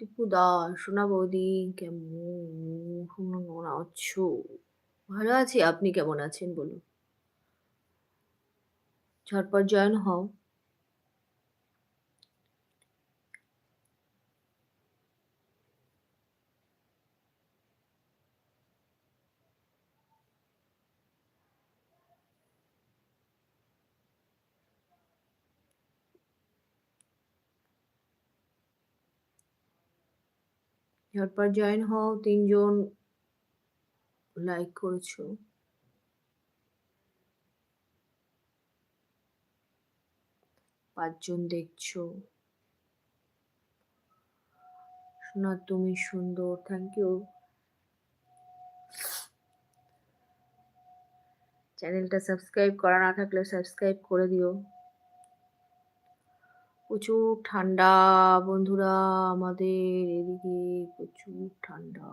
টিপুদা, সোনা বৌদি কেমন আছো? ভালো আছি। আপনি কেমন আছেন বলুন? ঝটপট জয়েন হও। ঝটপট জয়েন হও। ৩ জন লাইক করেছ। পাঁচজন দেখছ। সোনা, তুমি সুন্দর। Thank you. চ্যানেলটা সাবস্ক্রাইব করা না থাকলে সাবস্ক্রাইব করে দিও। প্রচুর ঠান্ডা, বন্ধুরা, আমাদের এদিকে প্রচুর ঠান্ডা।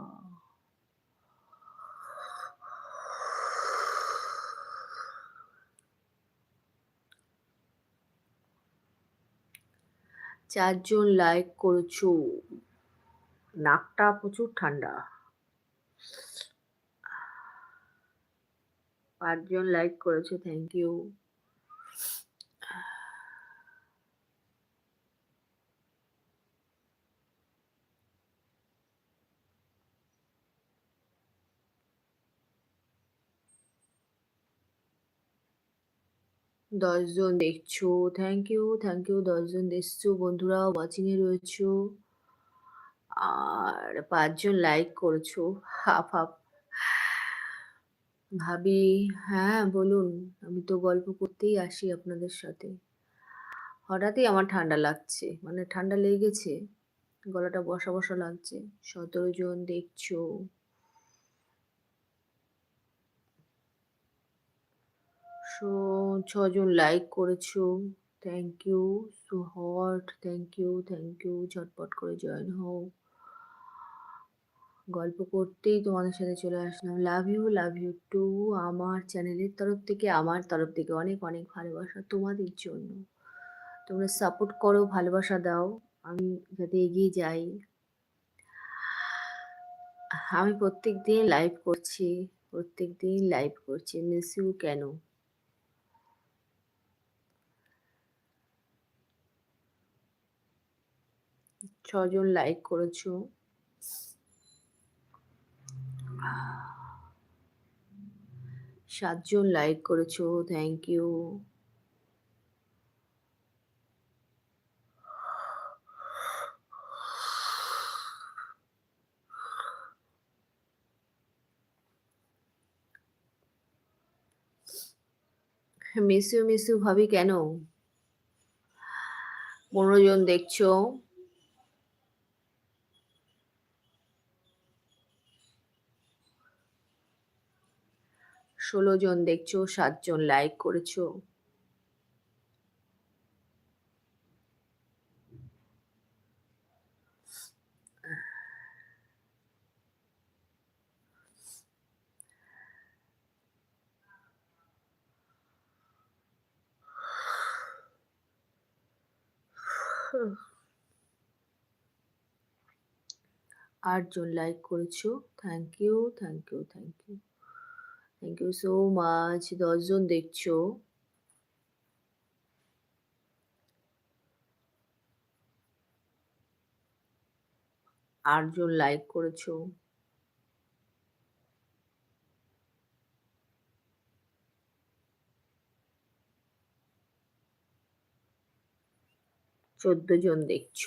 চারজন লাইক করেছ। নাকটা প্রচুর ঠান্ডা। পাঁচজন লাইক করেছ থ্যাংক ইউ দশজন দেখছ। থ্যাংক ইউ থ্যাংক ইউ দশজন দেখছ। বন্ধুরা ওয়াচিংয়ে রয়েছো। আর পাঁচজন লাইক করেছ। Half half. ভাবি হ্যাঁ বলুন। আমি তো গল্প করতেই আসি আপনাদের সাথে। হঠাৎই আমার ঠান্ডা লাগছে। মানে ঠান্ডা লেগেছে। গলাটা বসা বসা লাগছে। সতেরো জন দেখছ। সো ছজন লাইক করেছ thank you so hot thank you thank you ঝটপট করে জয়েন হও। গল্প করতেই তোমাদের সাথে চলে আসলাম। Love you love you too আমার চ্যানেলের তরফ থেকে, আমার তরফ থেকে অনেক অনেক ভালোবাসা তোমাদের জন্য। তোমরা সাপোর্ট করো, ভালোবাসা দাও, আমি যাতে এগিয়ে যাই। আমি প্রত্যেক দিন লাইভ করছি প্রত্যেক দিন লাইভ করছি মিস ইউ কেন? ছজন লাইক করেছ? সাতজন লাইক করেছ থ্যাংক ইউ মিসু মিসু ভাবি, কেন? পনেরো জন দেখছ। ষোলো জন দেখছ সাতজন লাইক করেছ। আটজন লাইক করেছ। Thank you thank you thank you thank you so much দশজন দেখছ? আটজন লাইক করেছ। চোদ্দ জন দেখছ।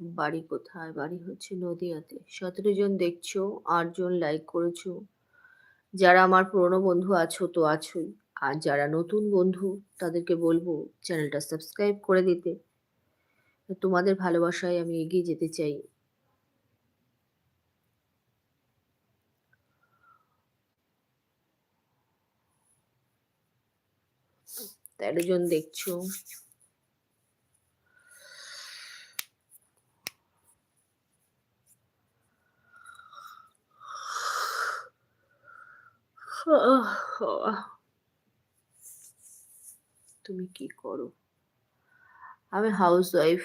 বাড়ি কোথায়? বাড়ি হচ্ছে নদিয়াতে। সতেরো জন দেখছ আটজন লাইক করেছ। যারা আমার পুরনো বন্ধু আছো তো আছোই। আর যারা নতুন বন্ধু, তাদেরকে বলব চ্যানেলটা সাবস্ক্রাইব করে দিতে। তোমাদের ভালোবাসায় আমি এগিয়ে যেতে চাই। তেরো জন দেখছ। তুমি কি করো? আমি হাউস ওয়াইফ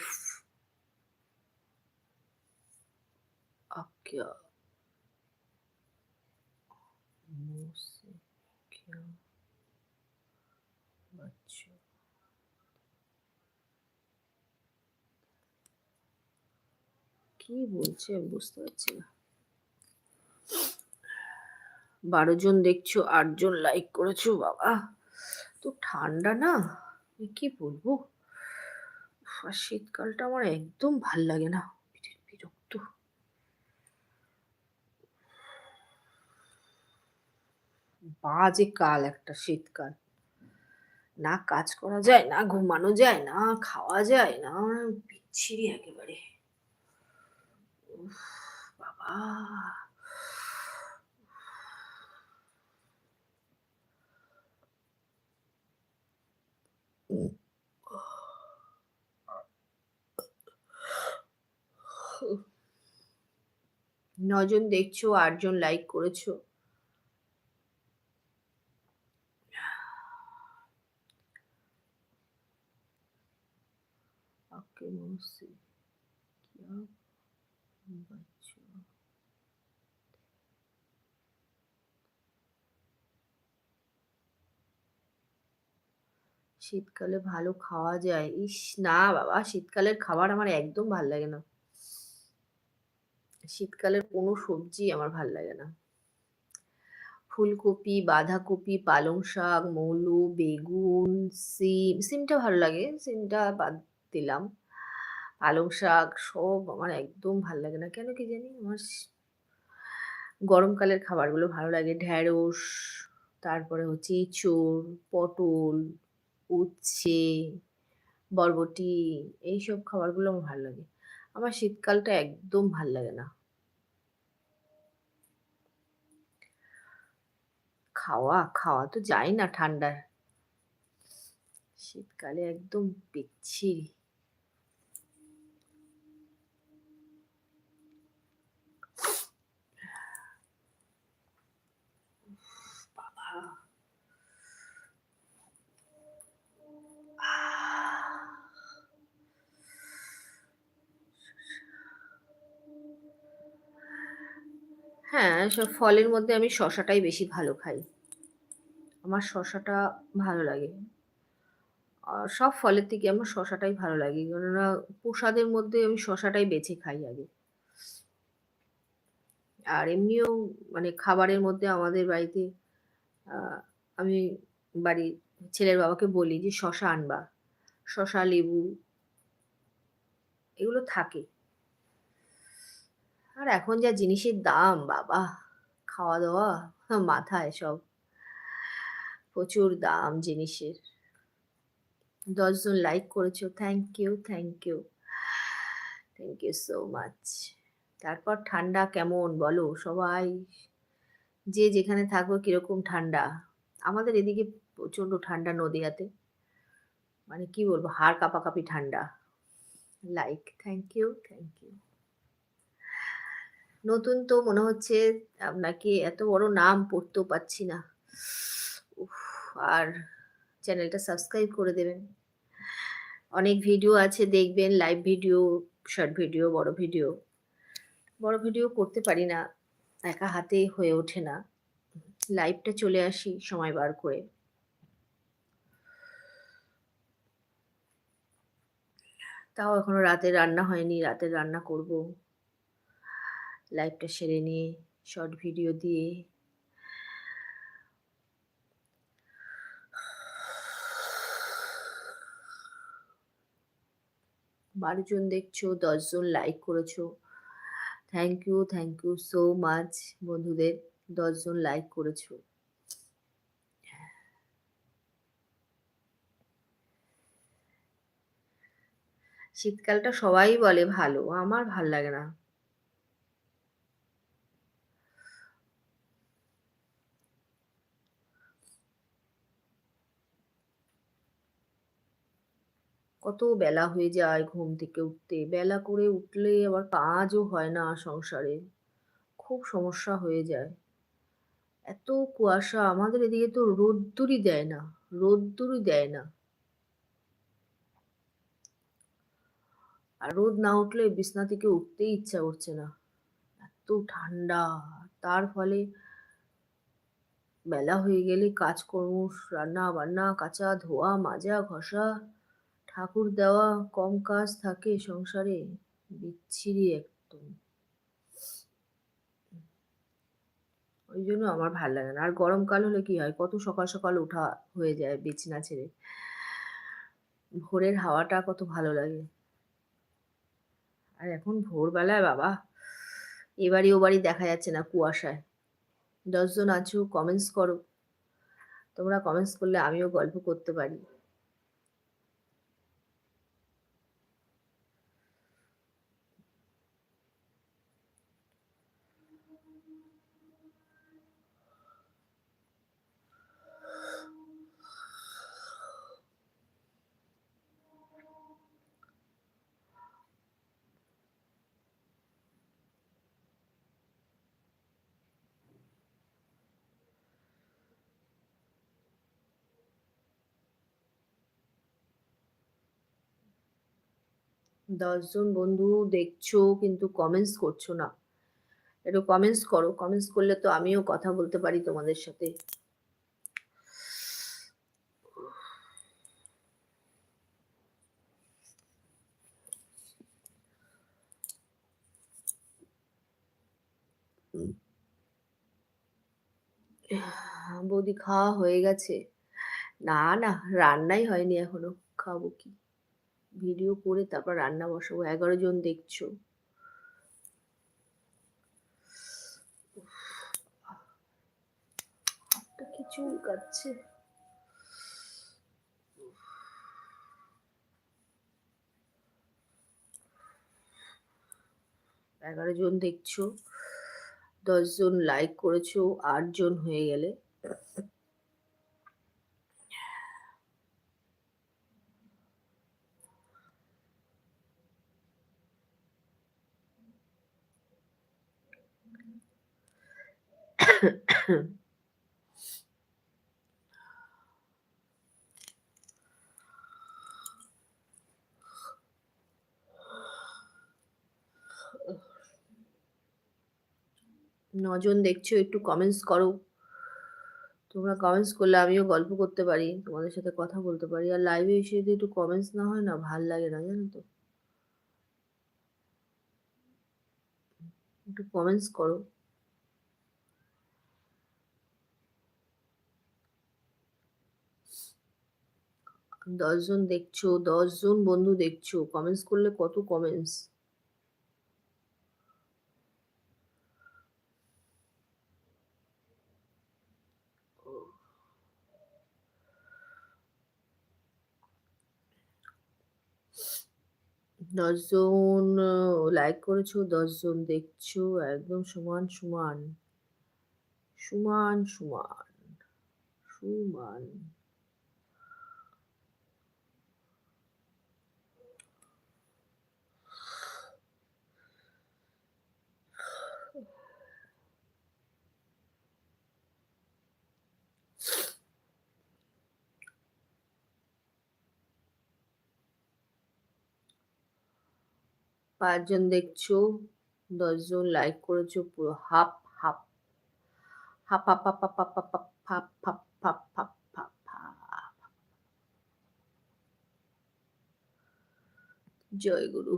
আকিয়া মোস কি বলছে? আমি বুঝতে পারছি না। বারো জন দেখছ, আট জন লাইক করেছ, বাবা। তো ঠান্ডা না? কি বলব? আর শীতকালটা আমার একদম ভালো লাগে না। বিরক্ত। বাজে কাল একটা শীতকাল। না কাজ করা যায়, না ঘুমানো যায়, না খাওয়া যায়, না বিচ্ছিরি একেবারে। বাবা নজন দেখছ আটজন লাইক করেছ Okay, we'll see. Yeah. শীতকালে ভালো খাওয়া যায়। ইস, না বাবা, শীতকালের খাবার আমার একদম ভালো লাগে না। শীতকালের কোনো সবজি আমার ভালো লাগে না। ফুলকপি, বাঁধাকপি, পালং শাক, মৌলু, বেগুন, সিম, সিমটা ভালো লাগে, সিমটা বাদ দিলাম। পালং শাক সব আমার একদম ভালো লাগে না। কেন কি জানি? আমার গরমকালের খাবারগুলো ভালো লাগে। ঢ্যাঁড়স, তারপরে হচ্ছে এঁচোড় পটল, উচ্ছে, বরবটি, এইসব খাবারগুলো আমার ভালো লাগে। আমার শীতকালটা একদম ভালো লাগে না। খাওয়া খাওয়া তো যায় না ঠান্ডায়। শীতকালে একদম বিচ্ছিরি হ্যাঁ সব ফলের মধ্যে আমি শশাটাই বেশি ভালো খাই। আমার শশাটা ভালো লাগে। আর সব ফলের থেকে আমার শশাটাই ভালো লাগে। কেননা প্রসাদের মধ্যে আমি শশাটাই বেছে খাই আগে। আর এমনিও মানে খাবারের মধ্যে আমাদের বাড়িতে আমি বাড়ির ছেলের বাবাকে বলি যে শশা আনবা। শশা, লেবু, এগুলো থাকে। আর এখন যা জিনিসের দাম, বাবা। খাওয়া দাওয়া মাথায় সব প্রচুর দাম জিনিসের। দশজন লাইক করেছ thank you thank you thank you so much তারপর ঠান্ডা কেমন বলো সবাই? যে যেখানে থাকব কীরকম ঠান্ডা? আমাদের এদিকে প্রচণ্ড ঠান্ডা নদীয়াতে। মানে কি বলব, হাড় কাঁপাকাঁপি ঠান্ডা। Like thank you thank you নতুন তো মনে হচ্ছে আপনাকে এত বড় নাম পড়তেও পাচ্ছি না। আর চ্যানেলটা সাবস্ক্রাইব করে দেবেন। অনেক ভিডিও আছে, দেখবেন, লাইভ ভিডিও, শর্ট ভিডিও, বড় ভিডিও। বড় ভিডিও করতে পারি না, একা হাতে হয়ে ওঠে না। লাইভটা চলে আসি, সময় বার করে। তাও এখনও রাতে রান্না হয়নি, রাতে রান্না করব। লাইভটা সেরে নিয়ে শর্ট ভিডিও দিয়ে। বারো জন দেখছ দশজন লাইক করেছ। Thank you thank you so much বন্ধুদের। দশজন লাইক করেছ। শীতকালটা সবাই বলে ভালো, আমার ভালো লাগে না। কত বেলা হয়ে যায় ঘুম থেকে উঠতে। বেলা করে উঠলে আবার কাজও হয় না সংসারে। খুব সমস্যা হয়ে যায়। এত কুয়াশা, আমাদের এদিকে তো রোদ্দুরই দেয় না, রোদ্দুরই দেয় না। আর রোদ না উঠলে বিছনা থেকে উঠতেই ইচ্ছা করছে না। এত ঠান্ডা, তার ফলে বেলা হয়ে গেলে কাজকর্ম রান্না বান্না কাচা ধোয়া, মাজা, ঘষা ঠাকুর দেওয়া কম কাজ থাকে সংসারে, বিচ্ছিরি একদম। ওই জন্য আমার ভালো লাগে না। আর গরমকাল হলে কি হয়? কত সকাল সকাল ওঠা হয়ে যায় বিছনা ছেড়ে। ভোরের হাওয়াটা কত ভালো লাগে। আর এখন ভোরবেলায় বাবা এবারই ও বাড়ি দেখা যাচ্ছে না কুয়াশায়। দশজন আছো কমেন্টস করো। তোমরা কমেন্টস করলে আমিও গল্প করতে পারি। দশজন বন্ধু দেখছ কিন্তু কমেন্টস করছ না। একটু কমেন্টস করো কমেন্টস করলে তো আমিও কথা বলতে পারি তোমাদের সাথে। বৌদি খাওয়া হয়ে গেছে। না না, রান্নাই হয়নি এখনও, খাব কি? ভিডিও করে তারপর রান্না বসাবো, এগারো জন দেখছ। কিছু কাচ্ছে এগারো জন দেখছ দশজন লাইক করেছ, আট জন হয়ে গেলে। নজন দেখছ, একটু কমেন্টস করো। তোমরা কমেন্টস করলে আমিও গল্প করতে পারি, তোমাদের সাথে কথা বলতে পারি। আর লাইভে এসে যদি একটু কমেন্টস না হয় না, ভালো লাগে না, জানো তো? একটু কমেন্টস করো। দশজন দেখছ দশজন বন্ধু দেখছ কমেন্টস করলে কত কমেন্টস দশজন লাইক করেছ দশজন দেখছ, একদম সমান সমান। সমান সমান সমান। পাঁচজন দেখছ দশজন লাইক করেছ পুরো half half half half half half half half half half half half জয় গুরু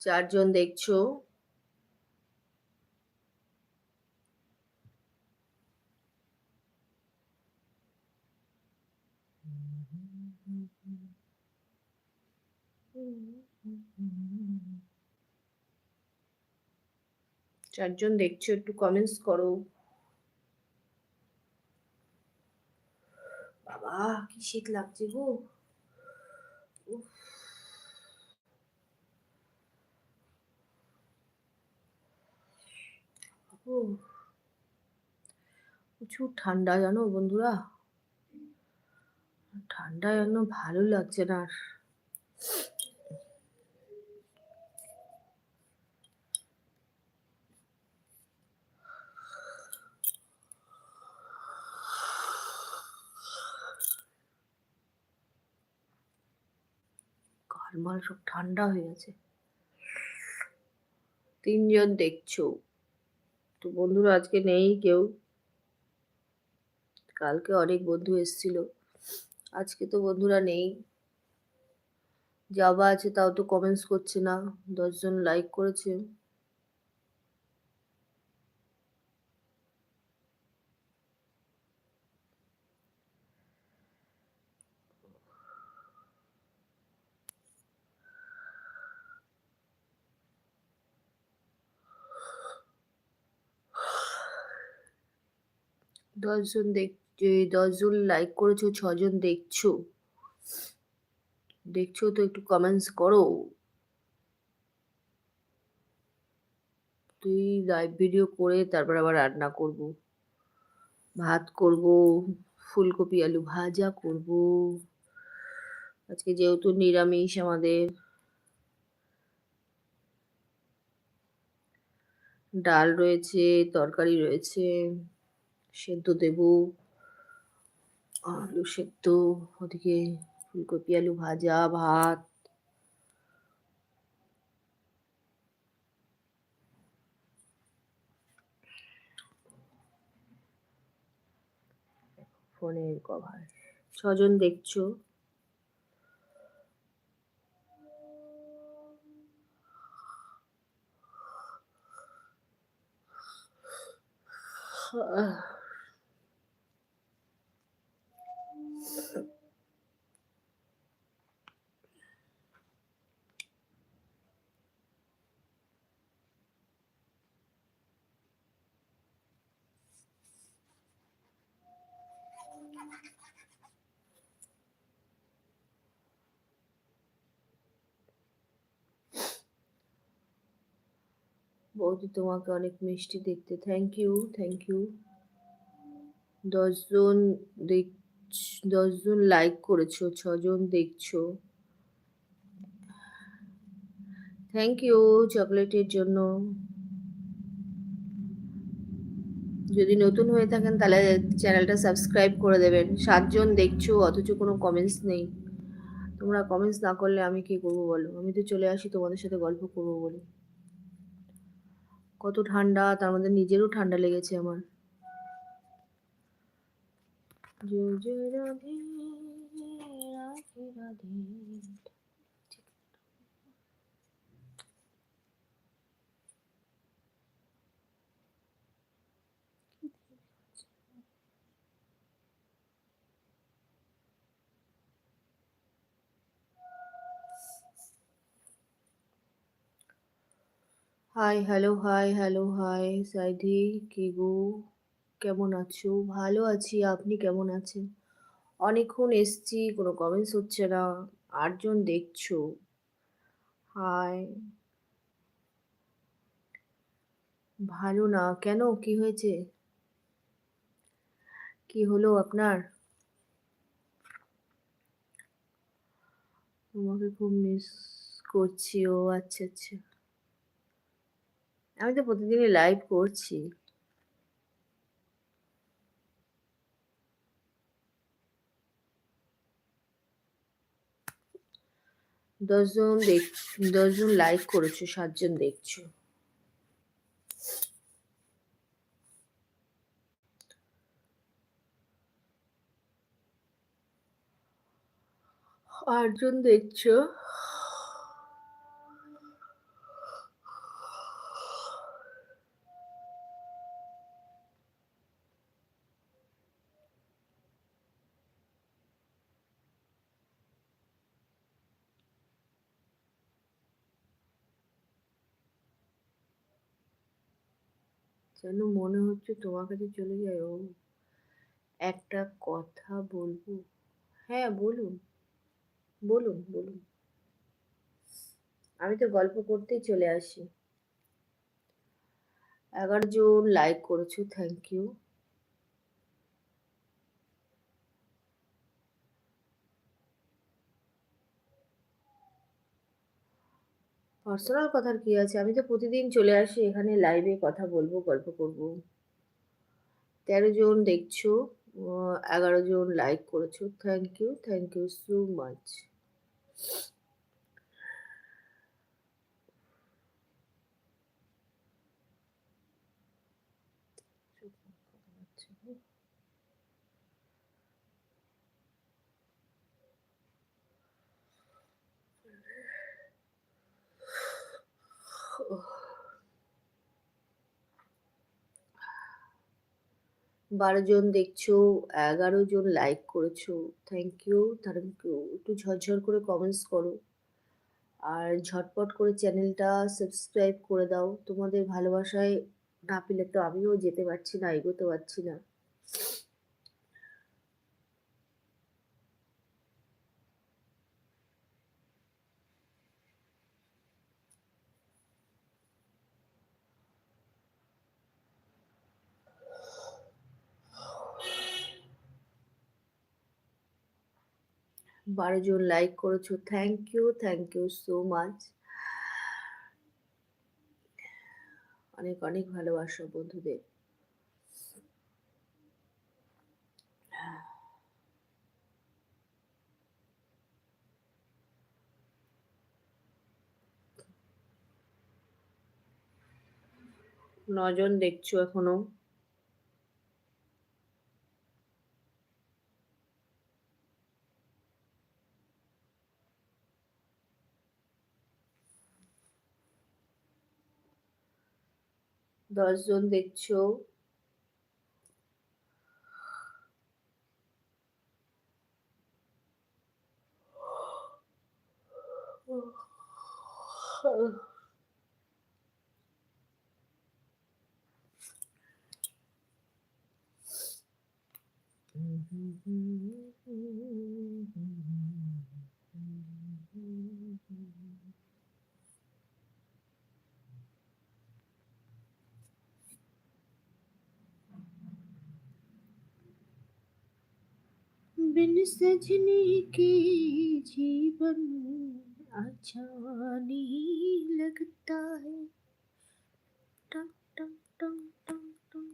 চারজন দেখছ? চারজন দেখছ একটু কমেন্টস করো। বাবা কি শীত লাগছে গো। প্রচুর ঠান্ডা জানো বন্ধুরা? ঠান্ডা যেন ভালো লাগছে না আর। সব ঠান্ডা হয়ে গেছে। তিনজন দেখছ। তো বন্ধুরা আজকে নেই কেউ। কালকে অনেক বন্ধু এসছিল। আজকে তো বন্ধুরা নেই। যাবা আছে তাও তো কমেন্টস করছে না। দশজন লাইক করেছে। দশজন দেখ দশজন লাইক করেছ, ছজন দেখছ। দেখছ তো একটু কমেন্টস করো। তুই লাইভ ভিডিও করে তারপর আবার রান্না করব। ভাত করব, ফুলকপি, আলু ভাজা করব। আজকে যেহেতু নিরামিষ আমাদের। ডাল রয়েছে, তরকারি রয়েছে। সেদ্ধ দেব আলু সেদ্ধ ওদিকে ফুলকপি আলু ভাজা ভাত। ফোনের কভার। ছজন দেখছ? আহ। বৌদি তোমাকে অনেক মিষ্টি দেখতে থ্যাংক ইউ থ্যাংক ইউ দশজন দেখ দশজন লাইক করেছ, ছজন দেখছ। থ্যাংক ইউ চকলেটের জন্য। যদি নতুন হয়ে থাকেন তাহলে চ্যানেলটা সাবস্ক্রাইব করে দেবেন। সাতজন দেখছ, অথচ কোনো কমেন্টস নেই। তোমরা কমেন্টস না করলে আমি কি করব বলো? আমি তো চলে আসি, তোমাদের সাথে গল্প করব বলে। কত ঠান্ডা, তার মধ্যে নিজেরও ঠান্ডা লেগেছে আমার। জয় জয় Radhe Radhe Radhe hi hello hi hello hi Saidi কে গো কেমন আছো? ভালো আছি, আপনি কেমন আছেন? অনেকক্ষণ এসছি, কোনো কমেন্টস হচ্ছে না, আটজন দেখছ? হাই ভালো না, কেন? কি হয়েছে? কি হলো আপনার? তোমাকে খুব মিস করছি, ও আচ্ছা আচ্ছা। আমি তো প্রতিদিনই লাইভ করছি। দশজন দেখ দশজন লাইক করেছ সাতজন দেখছ। আটজন দেখছ। যেন মনে হচ্ছে তোমার কাছে চলে যায় ও, একটা কথা বলব? হ্যাঁ বলুন। বলুন বলুন। আমি তো গল্প করতেই চলে আসি। এগারো জন লাইক করেছ থ্যাংক ইউ পার্সোনাল কথার কি আছে? আমি তো প্রতিদিন চলে আসি এখানে লাইভে কথা বলব, গল্প করব। তেরো জন দেখছ এগারো জন লাইক করেছ। Thank you thank you so much বারো জন দেখছ, এগারো জন লাইক করেছ থ্যাংক ইউ থ্যাংক ইউ একটু ঝরঝর করে কমেন্টস করো। আর ঝটপট করে চ্যানেলটা সাবস্ক্রাইব করে দাও। তোমাদের ভালোবাসায় না পেলে তো আমিও যেতে পারছি না, এগোতে পারছি না। বারো জন লাইক করেছ thank you thank you so much অনেক অনেক ভালোবাসো বন্ধুদের। নজন দেখছ এখনও। দশজন দেখছ? बिन सजने के जीवन अच्छा नहीं लगता है टम टम टम टम टम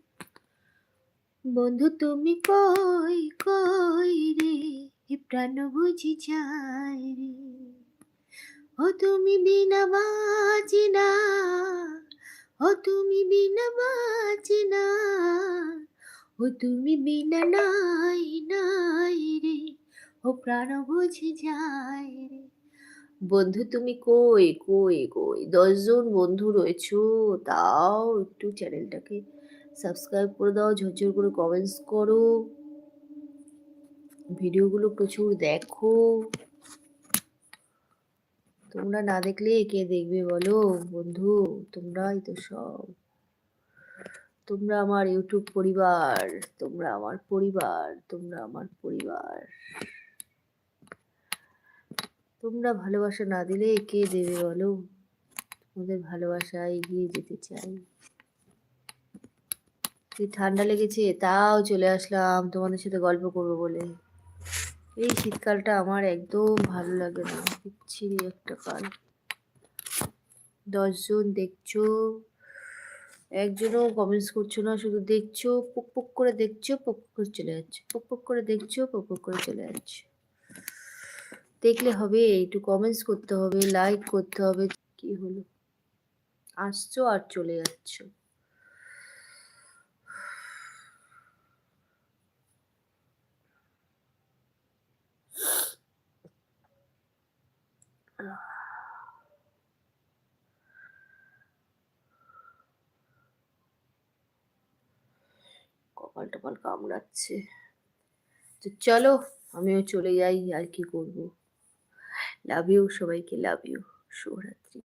বন্ধু তুমি কই কই রে প্রাণ বুঝি যায় রে ও তুমি বিনা বাজি না ও তুমি বিনা বাজি না ও তুমি বিনা নাই নাই রে। ও প্রাণ বুঝে যায় রে। বন্ধু তুমি কই কই কই? দশজন বন্ধু রয়েছো, তাও একটু চ্যানেলটাকে সাবস্ক্রাইব করে দাও, ঝরঝর করে কমেন্টস করো। ভিডিওগুলো প্রচুর দেখো। তোমরা না দেখলে কে দেখবে বলো? বন্ধু, তোমরাই তো সব। তোমরা আমার ইউটিউব পরিবার, তোমরা আমার পরিবার, তোমরা আমার পরিবার। তোমরা ভালোবাসা না দিলে কে দেবে বলো? তোমাদের ভালোবাসা এগিয়ে যেতে চাই। কি ঠান্ডা লেগেছে, তাও চলে আসলাম। তোমাদের সাথে গল্প করব বলে। এই শীতকালটা আমার একদম ভালো লাগে না। বিচ্ছিরি একটা কাল। দশজন দেখছ একজনও কমেন্টস করছ না, শুধু দেখছ, পুক পুক করে দেখছ, পুক করে চলে যাচ্ছে। পুক পুক করে দেখছ, পুক পুক করে চলে যাচ্ছে। দেখলে হবে, একটু কমেন্টস করতে হবে লাইক করতে হবে, কি হলো? আসছো আর চলে যাচ্ছ। কপাল টপাল কামড়াচ্ছে। তো চলো, আমিও চলে যাই, আর কি করব। লাভ ইউ সবাইকে লাভ ইউ শুভরাত্রি।